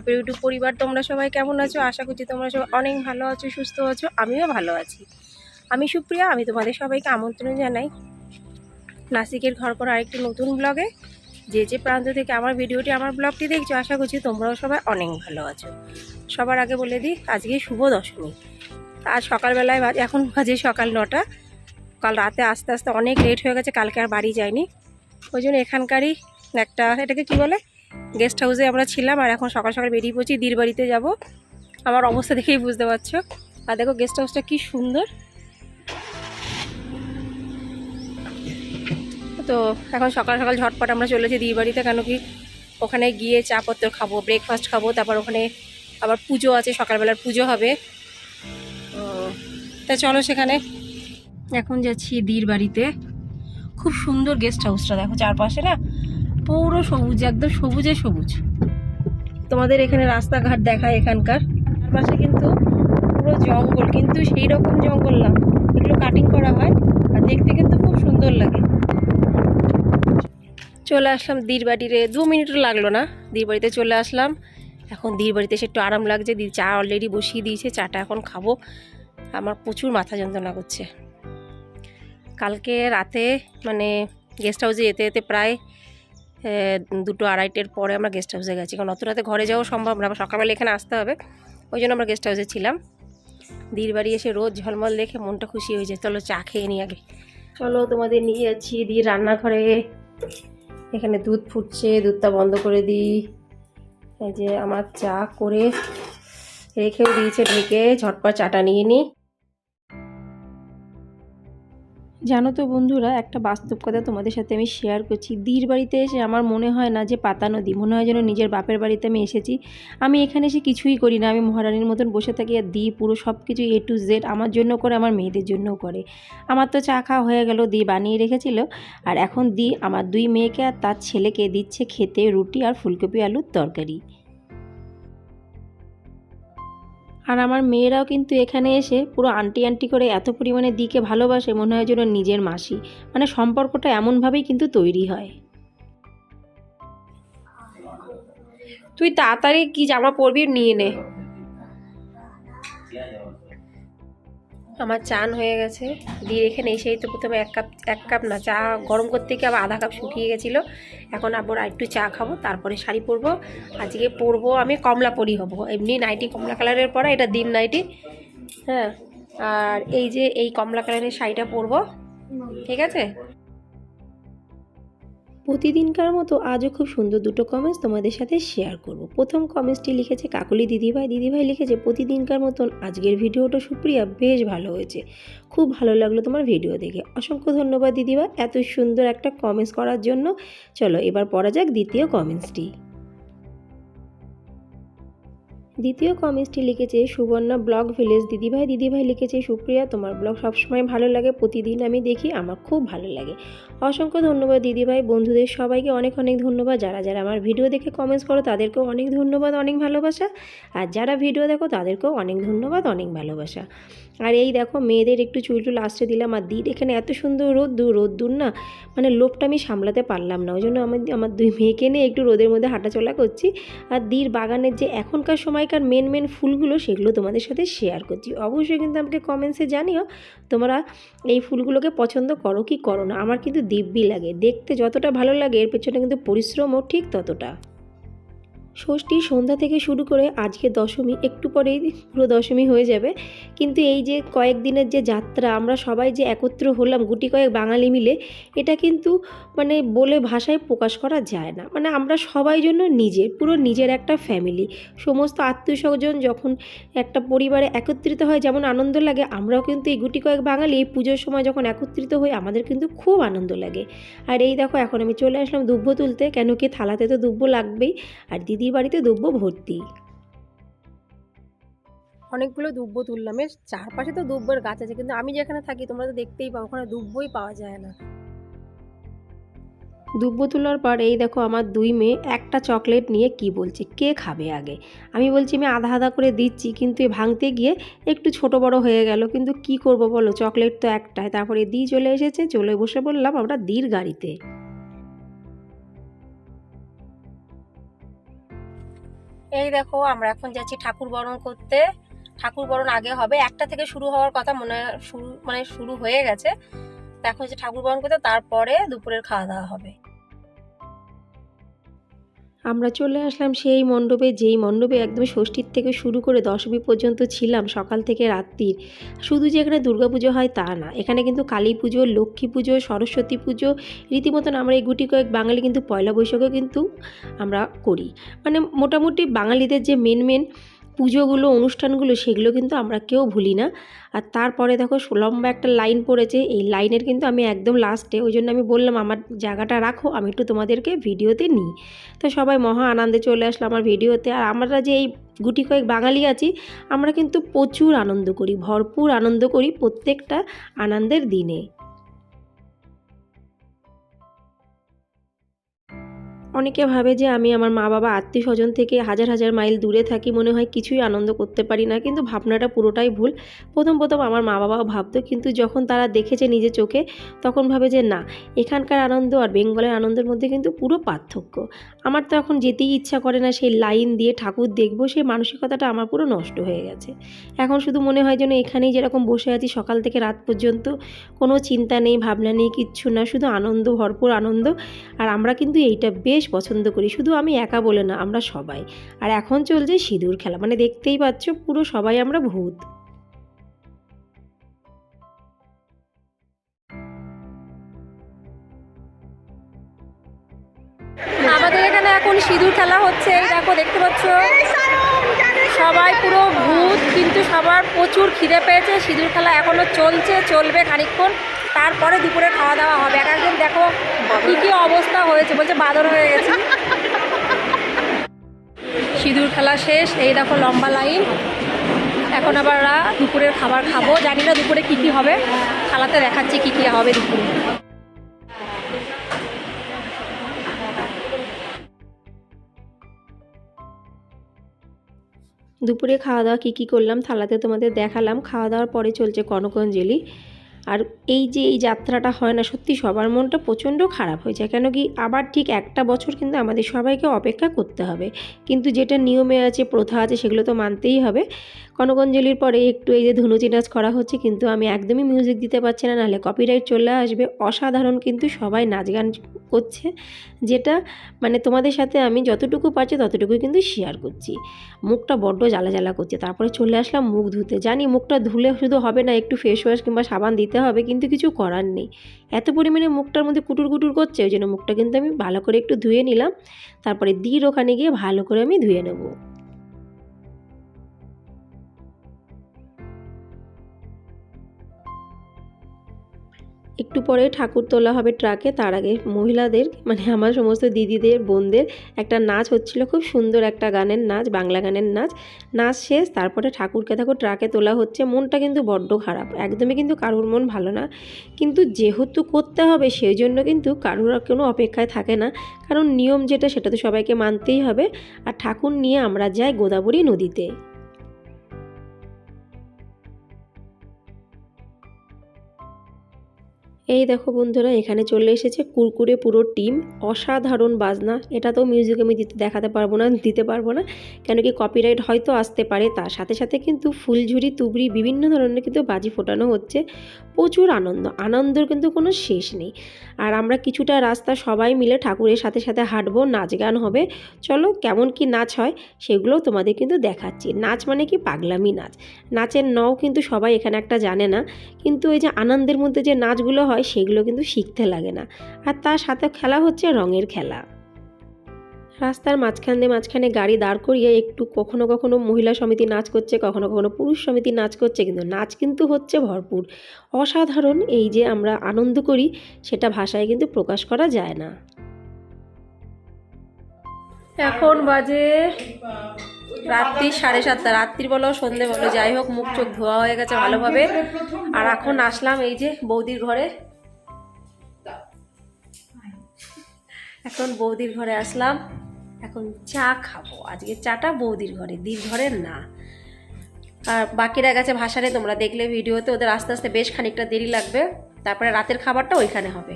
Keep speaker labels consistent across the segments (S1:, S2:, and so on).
S1: আমার প্রিয় ইউটিউব পরিবার তোমরা সবাই কেমন আছো? আশা করছি তোমরা সবাই অনেক ভালো আছো, সুস্থ আছো, আমিও ভালো আছি। আমি সুপ্রিয়া, আমি তোমাদের সবাইকে আমন্ত্রণ জানাই নাসিকের ঘর পর আরেকটি নতুন ব্লগে। যে যে প্রান্ত থেকে আমার ভিডিওটি, আমার ব্লগটি দেখছ, আশা করছি তোমরাও সবাই অনেক ভালো আছো। সবার আগে বলে দিই, আজকে শুভ দশমী। আজ সকালবেলায় এখন বাজে সকাল নটা। কাল রাতে আস্তে আস্তে অনেক লেট হয়ে গেছে, কালকে আর বাড়ি যায়নি ওই জন্য এখানকারই একটা, এটাকে কি বলে? গেস্ট হাউসে আমরা ছিলাম আর এখন সকাল সকাল বেরিয়ে পড়ছি, দির বাড়িতে যাব। আমার অবস্থা দেখেই বুঝতে পারছ। আর দেখো গেস্ট হাউসটা কি সুন্দর। তো এখন সকাল সকাল ঝটপট আমরা চলেছি দির বাড়িতে, কেন কি ওখানে গিয়ে চা পত্র খাব ব্রেকফাস্ট খাব, তারপর ওখানে আবার পুজো আছে, সকালবেলার পুজো হবে। তা চলো সেখানে। এখন যাচ্ছি দির বাড়িতে। খুব সুন্দর গেস্ট হাউসটা, দেখো চারপাশে না পুরো সবুজ, একদম সবুজে সবুজ। তোমাদের এখানে রাস্তাঘাট দেখায় এখানকার। চারপাশে কিন্তু পুরো জঙ্গল, কিন্তু সেই রকম জঙ্গল না। এগুলো কাটিং করা হয় আর দেখতে কিন্তু খুব সুন্দর লাগে। চলে আসলাম দীর বাড়িতে। দু মিনিটও লাগল না, দীর বাড়িতে চলে আসলাম। এখন দীর বাড়িতে এসে একটু আরাম লাগছে। দি চা অলরেডি বসিয়ে দিয়েছে, চাটা এখন খাব। আমার প্রচুর মাথা যন্ত্রণা করছে। কালকে রাতে মানে গেস্ট হাউসে যেতে যেতে প্রায় দুটো আড়াইটের পরে আমরা গেস্ট হাউসে গেছি। কারণ অত রাতে ঘরে যাওয়া সম্ভব না সকালবেলা এখানে আসতে হবে। ওই জন্য আমরা গেস্ট হাউসে ছিলাম। দির বাড়ি এসে রোজ ঝলমল দেখে মনটা খুশি হয়ে যায়। চলো চা খেয়ে নিই আগে। চলো তোমাদের নিয়ে যাচ্ছি দিই রান্নাঘরে। এখানে দুধ ফুটছে, দুধটা বন্ধ করে দিই। এই যে আমার চা করে রেখেও দিয়েছে ঢেকে। ঝটপট চাটা নিয়ে নিই। জানো তো বন্ধুরা, একটা বাস্তব কথা তোমাদের সাথে আমি শেয়ার করছি। দীর বাড়িতে এসে আমার মনে হয় না যে পাতা নদী, মনে হয় যেন নিজের বাপের বাড়িতে আমি এসেছি। আমি এখানে এসে কিছুই করি না, আমি মহারানীর মতন বসে থাকি আর দি পুরো সব কিছু এ টু জেড আমার জন্য করে, আমার মেয়েদের জন্যও করে। আমার তো চা খাওয়া হয়ে গেল, দি বানিয়ে রেখেছিল। আর এখন দি, আমার দুই মেয়েকে আর তার ছেলেকে দিচ্ছে খেতে রুটি আর ফুলকপি আলুর তরকারি। আর আমার মেয়েরাও কিন্তু এখানে এসে পুরো আন্টি আন্টি করে এত পরিমাণে দিকে ভালোবাসে, মনে হয় যেন নিজের মাসি। মানে সম্পর্কটা এমনভাবেই কিন্তু তৈরি হয়। তুই তাড়াতাড়ি কি জামা পরবি নিয়ে নে। আমার চান হয়ে গেছে। দিয়ে এখানে এসেই তো প্রথমে এক কাপ এক কাপ না, চা গরম করতে গিয়ে আবার আধা কাপ শুকিয়ে গেছিল। এখন আবার একটু চা খাব, তারপরে শাড়ি পরবো। আজকে পরবো আমি কমলা পরি হব। এমনি নাইটি কমলা কালারের পরা, এটা দিন নাইটি। হ্যাঁ আর এই যে এই কমলা কালারের শাড়িটা পরবো। ঠিক আছে? প্রতিদিনকার মতো আজও খুব সুন্দর দুটো কমেন্টস তোমাদের সাথে শেয়ার করব। প্রথম কমেন্টসটি লিখেছে কাকুলি দিদিভাই। দিদিভাই লিখেছে, প্রতিদিনকার মতন আজকের ভিডিওটা সুপ্রিয়া বেশ ভালো হয়েছে। খুব ভালো লাগল তোমার ভিডিও দেখে। অসংখ্য ধন্যবাদ দিদিভাই এত সুন্দর একটা কমেন্টস করার জন্য। চলো এবার পড়া যাক দ্বিতীয় কমেন্টসটি দ্বিতীয় কমেন্টসটি লিখেছে, সুবর্ণা ব্লগ ভিলেজ। দিদিভাই দিদিভাই লিখেছে, সুপ্রিয়া, তোমার ব্লগ সবসময় ভালো লাগে। প্রতিদিন আমি দেখি, আমার খুব ভালো লাগে। অসংখ্য ধন্যবাদ দিদিভাই, বন্ধুদের সবাইকে অনেক অনেক ধন্যবাদ। যারা যারা আমার ভিডিও দেখে কমেন্টস করো, তাদেরকেও অনেক ধন্যবাদ, অনেক ভালোবাসা। আর যারা ভিডিও দেখো, তাদেরকেও অনেক ধন্যবাদ, অনেক ভালোবাসা। আর এই দেখো, মেয়েদের একটু চুল টুল আসতে দিলাম। আর দিদ এখানে এত সুন্দর রোদ দূর রোদ দূর না মানে লোভটা আমি সামলাতে পারলাম না। ওই জন্য আমার আমার দুই মেয়েকে নিয়ে একটু রোদের মধ্যে হাঁটাচলা করছি। আর দির বাগানের যে এখনকার সময়কার মেন মেন ফুলগুলো, সেগুলো তোমাদের সাথে শেয়ার করছি। অবশ্যই কিন্তু আমাকে কমেন্টসে জানিও, তোমরা এই ফুলগুলোকে পছন্দ করো কি করো না। আমার কিন্তু দিব্যি লাগে। দেখতে যতটা ভালো লাগে এর পেছনে কিন্তু পরিশ্রমও ঠিক ততটা। ষষ্ঠী সন্ধ্যা থেকে শুরু করে আজকে দশমী, একটু পরেই পুরো দশমী হয়ে যাবে। কিন্তু এই যে কয়েকদিনের যে যাত্রা, আমরা সবাই যে একত্র হলাম গুটি কয়েক বাঙালি মিলে, এটা কিন্তু মানে বলে ভাষায় প্রকাশ করা যায় না। মানে আমরা সবাই জন্য নিজের, পুরো নিজের একটা ফ্যামিলি সমস্ত আত্মীয় স্বজন যখন একটা পরিবারে একত্রিত হয়, যেমন আনন্দ লাগে, আমরাও কিন্তু এই গুটি কয়েক বাঙালি এই পুজোর সময় যখন একত্রিত হই, আমাদের কিন্তু খুব আনন্দ লাগে। আর এই দেখো, এখন আমি চলে আসলাম দুব্ব তুলতে, কেন কি থালাতে তো দুব্ব লাগবেই। আর দিদির বাড়িতে দুব্ব ভর্তি। অনেকগুলো দুব্ব তুললাম। এর চারপাশে তো দুব্বর গাছ আছে কিন্তু আমি যেখানে থাকি তোমরা তো দেখতেই পাও ওখানে দুব্বই পাওয়া যায় না। দুব্ব তোলার পর এই দেখো আমার দুই মেয়ে একটা চকলেট নিয়ে কি বলছে কে খাবে আগে? আমি বলছি আমি আধা আধা করে দিচ্ছি কিন্তু এ ভাঙতে গিয়ে একটু ছোট বড় হয়ে গেল কিন্তু কি করব বলো? চকলেট তো একটাই। তারপরে দি চলে এসেছে চলে বসে বললাম আমরা দির গাড়িতে। এই দেখো, আমরা এখন যাচ্ছি ঠাকুর বরণ করতে। ঠাকুর বরণ আগে হবে, একটা থেকে শুরু হওয়ার কথা মনে শুরু মানে শুরু হয়ে গেছে। এখন যে ঠাকুর বরণ করতে, তারপরে দুপুরের খাওয়া দাওয়া হবে। আমরা চলে আসলাম সেই মণ্ডপে, যেই মণ্ডপে একদম ষষ্ঠীর থেকে শুরু করে দশমী পর্যন্ত ছিলাম সকাল থেকে রাত্রির। শুধু যে এখানে দুর্গাপুজো হয় তা না, এখানে কিন্তু কালী পুজো, লক্ষ্মী পুজো, সরস্বতী পুজো, রীতিমতন আমরা এই গুটি কয়েক বাঙালি কিন্তু পয়লা বৈশাখও কিন্তু আমরা করি। মানে মোটামুটি বাঙালিদের যে মেন মেন পুজোগুলো, অনুষ্ঠানগুলো, সেগুলো কিন্তু আমরা কেউ ভুলি না। আর তারপরে দেখো লম্বা একটা লাইন পড়েছে, এই লাইনের কিন্তু আমি একদম লাস্টে, ওই জন্য আমি বললাম, আমার জায়গাটা রাখো, আমি একটু তোমাদেরকে ভিডিওতে নিই। তো সবাই মহা আনন্দে চলে আসলো আমার ভিডিওতে। আর আমরা যে এই গুটি কয়েক বাঙালি আছি, আমরা কিন্তু প্রচুর আনন্দ করি, ভরপুর আনন্দ করি প্রত্যেকটা আনন্দের দিনে। অনেকে ভাবে যে আমি আমার মা বাবা আত্মীয় স্বজন থেকে হাজার হাজার মাইল দূরে থাকি মনে হয় কিছুই আনন্দ করতে পারি না। কিন্তু ভাবনাটা পুরোটাই ভুল। প্রথম প্রথম আমার মা বাবাও ভাবতো, কিন্তু যখন তারা দেখেছে নিজের চোখে, তখন ভাবে যে না, এখানকার আনন্দ আর বেঙ্গলের আনন্দের মধ্যে কিন্তু পুরো পার্থক্য। আমার তো এখন যেতেই ইচ্ছা করে না, সেই লাইন দিয়ে ঠাকুর দেখব, সেই মানসিকতাটা আমার পুরো নষ্ট হয়ে গেছে। এখন শুধু মনে হয় যেন এখানেই যেরকম বসে আছি সকাল থেকে রাত পর্যন্ত, কোনো চিন্তা নেই, ভাবনা নেই, কিচ্ছু না, শুধু আনন্দ, ভরপুর আনন্দ। আর আমরা কিন্তু এইটা বেশ পছন্দ করি। শুধু আমি একা বলে না আমরা সবাই। আর এখন চলছে সিঁদুর খেলা মানে দেখতেই পাচ্ছ পুরো সবাই আমরা ভূত। আমাদের এখানে এখন সিঁদুর খেলা হচ্ছে এই দেখো দেখতে পাচ্ছ? সবাই পুরো ভূত কিন্তু সবার প্রচুর খিদে পেয়েছে। সিঁদুর খেলা এখনও চলছে চলবে খানিকক্ষণ। তারপরে দুপুরে খাওয়া দাওয়া হবে। এক একজন দেখো কি কি অবস্থা হয়েছে, বলছে বাদর হয়ে গেছে। সিঁদুর খেলা শেষ, এই দেখো লম্বা লাইন। এখন আবার দুপুরের খাবার খাব। জানি না দুপুরে কি কি হবে। খালাতে দেখাচ্ছি কি কি হবে দুপুরে। দুপুরে খাওয়া দাওয়া কী কী করলাম, থালাতে তোমাদের দেখালাম। খাওয়া দাওয়ার পরে চলছে কনকঞ্জলি। আর এই যে এই যাত্রাটা হয় না, সত্যি সবার মনটা প্রচণ্ড খারাপ হয়ে যায়। কেন কি আবার ঠিক একটা বছর কিন্তু আমাদের সবাইকে অপেক্ষা করতে হবে। কিন্তু যেটা নিয়মে আছে, প্রথা আছে, সেগুলো তো মানতেই হবে। কনকঞ্জলির পরে একটু এই যে ধুনুচি নাচ করা হচ্ছে, কিন্তু আমি একদমই মিউজিক দিতে পারছি না, নাহলে কপিরাইট চলে আসবে। অসাধারণ কিন্তু সবাই নাচ গান করছে, যেটা মানে তোমাদের সাথে আমি যতটুকু পারছি, ততটুকুই কিন্তু শেয়ার করছি। মুখটা বড্ড জ্বালা জ্বালা করছে। তারপরে চলে আসলাম মুখ ধুতে। জানি মুখটা ধুলে শুধু হবে না, একটু ফেস ওয়াশ কিংবা সাবান দিতে হবে, কিন্তু কিছু করার নেই। এত পরিমাণে মুখটার মধ্যে কুটুর কুটুর করছে, ওই জন্য মুখটা কিন্তু আমি ভালো করে একটু ধুয়ে নিলাম। তারপরে দির ওখানে গিয়ে ভালো করে আমি ধুয়ে নেব। একটু পরে ঠাকুর তোলা হবে ট্রাকে, তার আগে মহিলাদের মানে আমার সমস্ত দিদিদের, বোনদের একটা নাচ হচ্ছিল, খুব সুন্দর একটা গানের নাচ, বাংলা গানের নাচ। নাচ শেষ, তারপরে ঠাকুরকে দেখো ট্রাকে তোলা হচ্ছে, মনটা কিন্তু বড্ড খারাপ, একদমই কিন্তু কারুর মন ভালো না। কিন্তু যেহেতু করতে হবে, সেই জন্য কিন্তু কারুর কোনো অপেক্ষায় থাকে না, কারণ নিয়ম যেটা, সেটা তো সবাইকে মানতেই হবে। আর ঠাকুর নিয়ে আমরা যাই গোদাবরী নদীতে। এই দেখো বন্ধুরা, এখানে চলে এসেছে কুরকুরে পুরো টিম। অসাধারণ বাজনা। এটা তো মিউজিক আমি দিতে, দেখাতে পারব না, দিতে পারব না। কেন কি কপিরাইট হয়তো আসতে পারে, তার সাথে সাথে কিন্তু ফুলঝুরি, তুবড়ি, বিভিন্ন ধরনের কিন্তু বাজি ফোটানো হচ্ছে। প্রচুর আনন্দ। আনন্দর কিন্তু কোনো শেষ নেই। আর আমরা কিছুটা রাস্তা সবাই মিলে ঠাকুরের সাথে সাথে হাঁটবো, নাচ গান হবে। চলো, কেমন কি নাচ হয়, সেগুলো তোমাদের কিন্তু দেখাচ্ছি। নাচ মানে কি পাগলামি নাচ। নাচের নও কিন্তু সবাই এখানে একটা জানে না। কিন্তু ওই যে আনন্দের মধ্যে যে নাচগুলো হয় সেগুলো কিন্তু শিখতে লাগে না। আর তার সাথে খেলা হচ্ছে রঙের খেলা। রাস্তার মাঝখান মাঝখানে গাড়ি দাঁড় করিয়ে একটু কখনো কখনো মহিলা সমিতি নাচ করছে, কখনো কখনো পুরুষ সমিতি নাচ করছে, কিন্তু নাচ কিন্তু হচ্ছে ভরপুর। অসাধারণ এই যে আমরা আনন্দ করি, সেটা ভাষায় কিন্তু প্রকাশ করা যায় না। এখন বাজে রাত্রি সাড়ে সাতটা। রাত্রির বলো, সন্ধে বলো, যাই হোক, মুখ চোখ ধোয়া হয়ে গেছে ভালোভাবে। আর এখন আসলাম এই যে বৌদির ঘরে। এখন বৌদির ঘরে আসলাম। এখন চা খাব। আজকে চাটা বৌদির ঘরে, দির ঘরে না। আর বাকিরা গেছে ভাষারে তোমরা দেখলে ভিডিওতে, ওদের আস্তে আস্তে বেশ খানিকটা দেরি লাগবে। তারপরে রাতের খাবারটা ওইখানে হবে।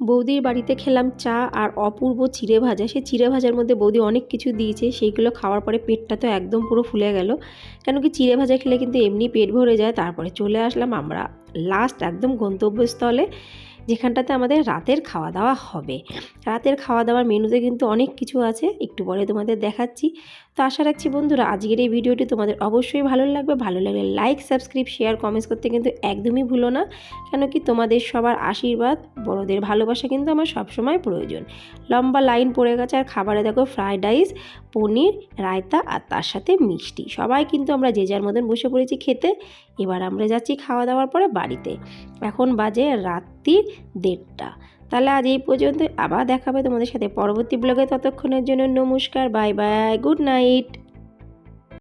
S1: বৌদির বাড়িতে খেলাম চা আর অপূর্ব চিড়ে ভাজা। সেই চিড়ে ভাজার মধ্যে বৌদি অনেক কিছু দিয়েছে, সেইগুলো খাওয়ার পরে পেটটা তো একদম পুরো ফুলে গেল। কেন কি চিড়ে ভাজা খেলে কিন্তু এমনি পেট ভরে যায়, তারপরে চলে আসলাম আমরা লাস্ট একদম গন্তব্যস্থলে, যেখানটাতে আমাদের রাতের খাওয়া দাওয়া হবে। রাতের খাওয়া দাওয়ার মেনুতে কিন্তু অনেক কিছু আছে, একটু পরে তোমাদের দেখাচ্ছি। তো আশা রাখছি বন্ধুরা আজকের এই ভিডিওটি তোমাদের অবশ্যই ভালো লাগবে। ভালো লাগলে লাইক সাবস্ক্রাইব শেয়ার কমেন্টস করতে কিন্তু একদমই ভুলো না। কেন কি তোমাদের সবার আশীর্বাদ, বড়দের ভালোবাসা কিন্তু আমার সবসময় প্রয়োজন। লম্বা লাইন পড়ে গেছে আর খাবারে দেখো ফ্রায়েড রাইস পনির, রায়তা আর তার সাথে মিষ্টি। সবাই কিন্তু আমরা যে যার মতন বসে পড়েছি খেতে, এবার আমরা যাচ্ছি খাওয়া দাওয়ার পরে বাড়িতে। এখন বাজে রাত্রির দেড়টা। তাহলে আজ এই পর্যন্ত আবার দেখাবে তোমাদের সাথে পরবর্তী ব্লগে ততক্ষণের জন্য নমস্কার বাই বাই গুড নাইট